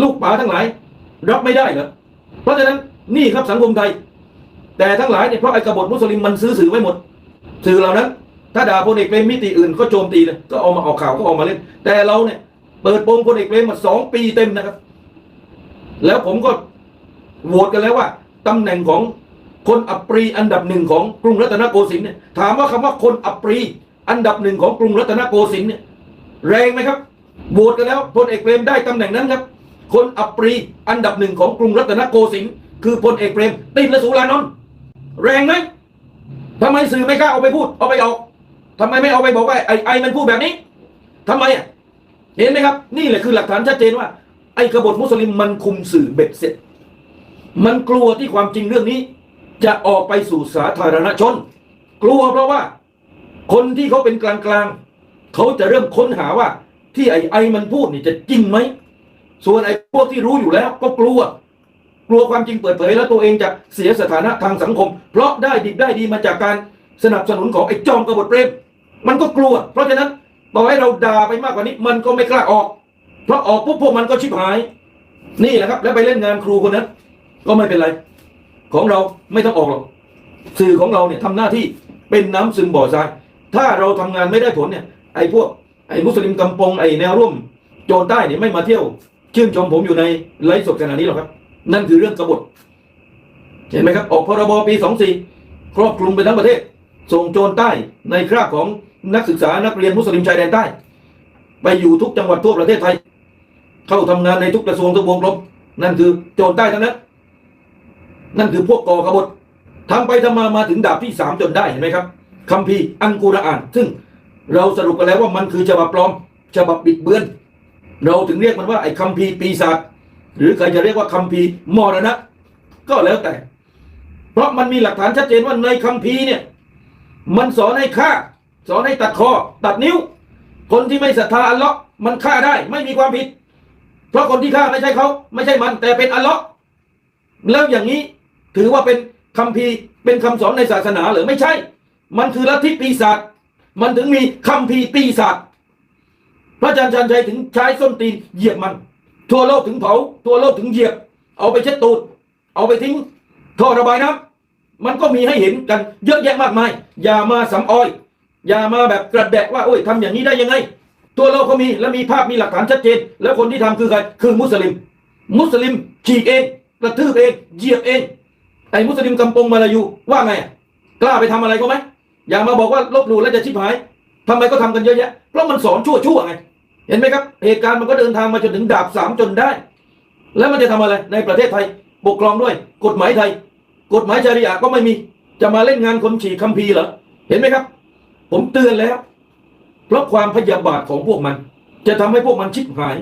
ลูกป๋าทั้งหลาย รับไม่ได้เหรอเพราะฉะนั้นนี่ครับสังคมไทย แต่ทั้งหลายเนี่ยเพราะไอ้กบฏมุสลิมมันซื้อสื่อไว้หมด สื่อเหล่านั้น ถ้าด่าพลเอกเปรมมิติอื่นก็โจมตีเลยก็เอามาออกข่าวก็ออกมาเล่น แต่เราเนี่ย เปิดโปงพลเอกเปรมมาสองปีเต็มนะครับ แล้วผมก็โหวตกันแล้วว่าตำแหน่งของคนอัปรีอันดับหนึ่งของกรุงรัตนโกสินทร์เนี่ยถามว่าคำว่าคนอัปรีอันดับหนึ่งของกรุงรัตนโกสินทร์เนี่ยแรงไหมครับโหวตกันแล้วพลเอกเปรมได้ตำแหน่งนั้นครับ คนอัปรี อันดับหนึ่งของกรุงรัตนโกสินทร์คือพลเอกเปรม ตินและสุรานนท์แรงไหมทำไมสื่อไม่กล้าเอาไปพูด เอาไปออกทำไมไม่เอาไปบอกว่าไอ้ไอ้มันพูดแบบนี้ทำไมอะเห็นไหมครับ นี่แหละคือหลักฐานชัดเจนว่า ไอ้กบฏมุสลิมมันคุมสื่อเบ็ดเสร็จ มันกลัวที่ความจริงเรื่องนี้ จะออกไปสู่สาธารณชน กลัวเพราะว่า คนที่เขาเป็นกลางๆเขาจะเริ่มค้นหาว่า ที่ไอ้ไอ้มันพูดนี่จะจริงไหม ส่วนไอ้พวกที่รู้อยู่แล้วก็กลัว กลัวความจริงเปิดเผยแล้วตัวเองจะเสียสถานะทางสังคม เพราะได้ดิบได้ดีมาจากการสนับสนุนของไอ้จอมกบฏเปรมมันก็กลัว เพราะฉะนั้นต่อให้เราด่าไปมากกว่านี้ มันก็ไม่กล้าออก เพราะออกปุ๊บพวกมันก็ชิบหาย นี่แหละครับ แล้วไปเล่นงานครูคนนั้น ก็ไม่เป็นไร ของเราไม่ต้องออกหรอกสื่อของเราเนี่ยทำหน้าที่เป็นน้ำซึมบ่อทรายถ้าเราทำงานไม่ได้ผลเนี่ยไอ้พวกไอ้มุสลิมกำปองไอ้แนวร่วมโจรใต้เนี่ยไม่มาเที่ยว ชื่นชมผมอยู่ในไลฟ์สดขนาดนี้หรอกครับ นั่นคือเรื่องกบฏ เห็นไหมครับ ออกพรบปี24ครอบคลุมไปทั้งประเทศ ส่งโจรใต้ในคราบของนักศึกษานักเรียนมุสลิมชายแดนใต้ ไปอยู่ทุกจังหวัดทั่วประเทศไทย เข้าทำงานในทุกกระทรวงทุกวงกลมนั่นคือโจรใต้ทั้งนั้น นั่นคือพวกก่อกบฏทำไปทำมามาถึงดาบที่สามจนได้เห็นไหมครับคัมภีร์อันกุรอาน ซึ่งเราสรุปกันแล้วว่ามันคือฉบับปลอมฉบับบิดเบือน เราถึงเรียกมันว่าไอ้คัมภีร์ปีศาจหรือใครจะเรียกว่าคัมภีร์มรณะ ก็แล้วแต่ เพราะมันมีหลักฐานชัดเจนว่าในคัมภีร์เนี่ย มันสอนให้ฆ่า สอนให้ตัดคอตัดนิ้ว คนที่ไม่ศรัทธาอัลเลาะห์มันฆ่าได้ ไม่มีความผิด เพราะคนที่ฆ่าไม่ใช่เขาไม่ใช่มัน แต่เป็นอัลเลาะห์แล้วอย่างนี้ถือว่าเป็นคัมภีร์เป็นคำสอนในศาสนาหรือไม่ใช่ มันคือลัทธิปีศาจมันถึงมีคัมภีร์ปีศาจ ระอาจารย์ชันชัยถึงใช้ส้นตีนเหยียบมัน ทั่วโลกถึงเผา ทั่วโลกถึงเหยียบ เอาไปเช็ดตูด เอาไปทิ้งท่อระบายน้ำมันก็มีให้เห็นกันเยอะแยะมากมาย อย่ามาสำออย อย่ามาแบบกระแดะว่าโอ้ยทำอย่างนี้ได้ยังไง ตัวโลกเขามีและมีภาพมีหลักฐานชัดเจน แล้วคนที่ทำคือใครคือมุสลิม มุสลิมฉีกเองกระทืบเองเหยียบเองไอ้มุสลิมกำปงมาลายูว่าไงกล้าไปทำอะไรก็ไหมอย่ามาบอกว่าลบหลู่แล้วจะชิบหายทำไมก็ทำกันเยอะแยะเพราะมันสอนชั่วชั่วไง เห็นไหมครับ เหตุการณ์มันก็เดินทางมาจนถึงดาบสามจนได้ แล้วมันจะทำอะไรในประเทศไทย ปกครองด้วย กฎหมายไทย กฎหมายชาริอะก็ไม่มี จะมาเล่นงานคนฉีกคัมภีร์เหรอ เห็นไหมครับ ผมเตือนแล้ว เพราะความพยาบาทของพวกมัน จะทำให้พวกมันชิบหาย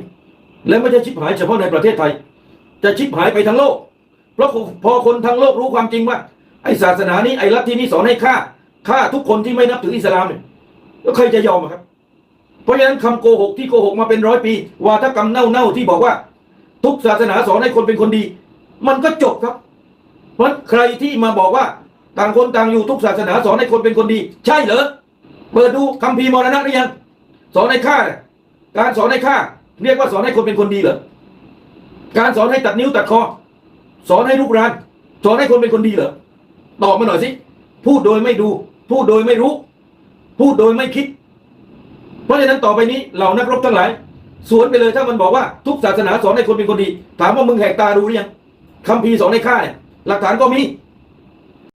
และไม่ใช่ชิบหายเฉพาะในประเทศไทย จะชิบหายไปทั้งโลก เพราะพอคนทั้งโลกรู้ความจริงว่า ไอศาสนานี้ไอลัทธินี้สอนให้ฆ่าฆ่าทุกคนที่ไม่นับถืออิสลามเนี่ยแล้วใครจะยอมครับ เพราะฉะนั้นคำโกหกที่โกหกมาเป็นร้อยปีวาทกรรมเน่าๆที่บอกว่า ทุกศาสนาสอนให้คนเป็นคนดี มันก็จบครับ เพราะใครที่มาบอกว่าต่างคนต่างอยู่ทุกศาสนาสอนให้คนเป็นคนดี ใช่เหรอเปิดดูคัมภีร์มรณะหรือยังสอนให้ฆ่าการสอนให้ฆ่า เรียกว่าสอนให้คนเป็นคนดีเหรอการสอนให้ตัดนิ้วตัดคอสอนให้ลุกราน สอนให้คนเป็นคนดีเหรอตอบมาหน่อยสิพูดโดยไม่ดู พูดโดยไม่รู้ พูดโดยไม่คิด ราะฉะนั้นต่อไปนี้เหล่านักรบทั้งหลาย สวนไปเลยถ้ามันบอกว่าทุกศาสนาสอนให้คนเป็นคนดี ถามว่ามึงแหกตาดูหรือยังคำพีสอนให้ฆ่าเนี่ยหลักฐานก็มี